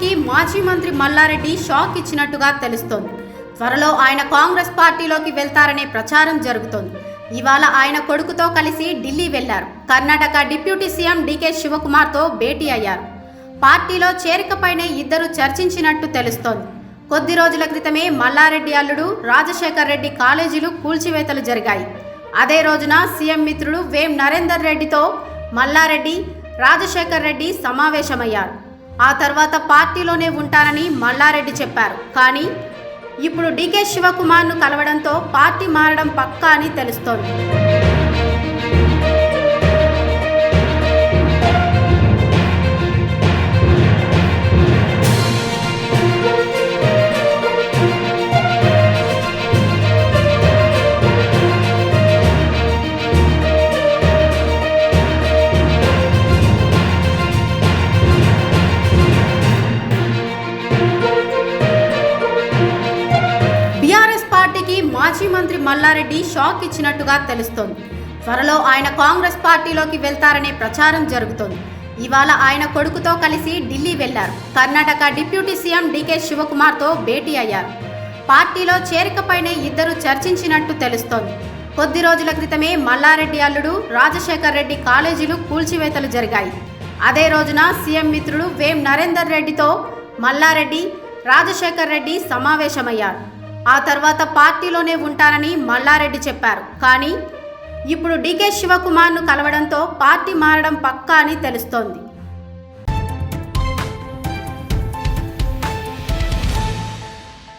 కి మాజీ మంత్రి మల్లారెడ్డి షాక్ ఇచ్చినట్టుగా తెలుస్తోంది. త్వరలో ఆయన కాంగ్రెస్ పార్టీలోకి వెళ్తారనే ప్రచారం జరుగుతోంది. ఇవాళ ఆయన కొడుకుతో కలిసి ఢిల్లీ వెళ్ళారు. కర్ణాటక డిప్యూటీ సీఎం డికే శివకుమార్తో భేటీ అయ్యారు. పార్టీలో చేరికపైనే ఇద్దరు చర్చించినట్టు తెలుస్తోంది. కొద్ది రోజుల క్రితమే మల్లారెడ్డి అల్లుడు రాజశేఖర్ రెడ్డి కాలేజీలు కూల్చివేతలు జరిగాయి. అదే రోజున సీఎం మిత్రుడు వేం నరేందర్ రెడ్డితో మల్లారెడ్డి రాజశేఖర్ రెడ్డి సమావేశమయ్యారు. ఆ తర్వాత పార్టీలోనే ఉంటానని మల్లారెడ్డి చెప్పారు. కానీ ఇప్పుడు డీకే శివకుమార్ను కలవడంతో పార్టీ మారడం పక్కా అని తెలుస్తోంది. మాజీ మంత్రి మల్లారెడ్డి షాక్ ఇచ్చినట్టుగా తెలుస్తోంది. త్వరలో ఆయన కాంగ్రెస్ పార్టీలోకి వెళ్తారనే ప్రచారం జరుగుతోంది. ఇవాళ ఆయన కొడుకుతో కలిసి ఢిల్లీ వెళ్ళారు. కర్ణాటక డిప్యూటీ సీఎం డికే శివకుమార్తో భేటీ అయ్యారు. పార్టీలో చేరికపైనే ఇద్దరు చర్చించినట్టు తెలుస్తోంది. కొద్ది రోజుల క్రితమే మల్లారెడ్డి అల్లుడు రాజశేఖర్ రెడ్డి కాలేజీలు కూల్చివేతలు జరిగాయి. అదే రోజున సీఎం మిత్రుడు వేం నరేందర్ రెడ్డితో మల్లారెడ్డి రాజశేఖర్ రెడ్డి సమావేశమయ్యారు. ఆ తర్వాత పార్టీలోనే ఉంటానని మల్లారెడ్డి చెప్పారు. కానీ ఇప్పుడు డీకే శివకుమార్ను కలవడంతో పార్టీ మారడం పక్కా అని తెలుస్తోంది.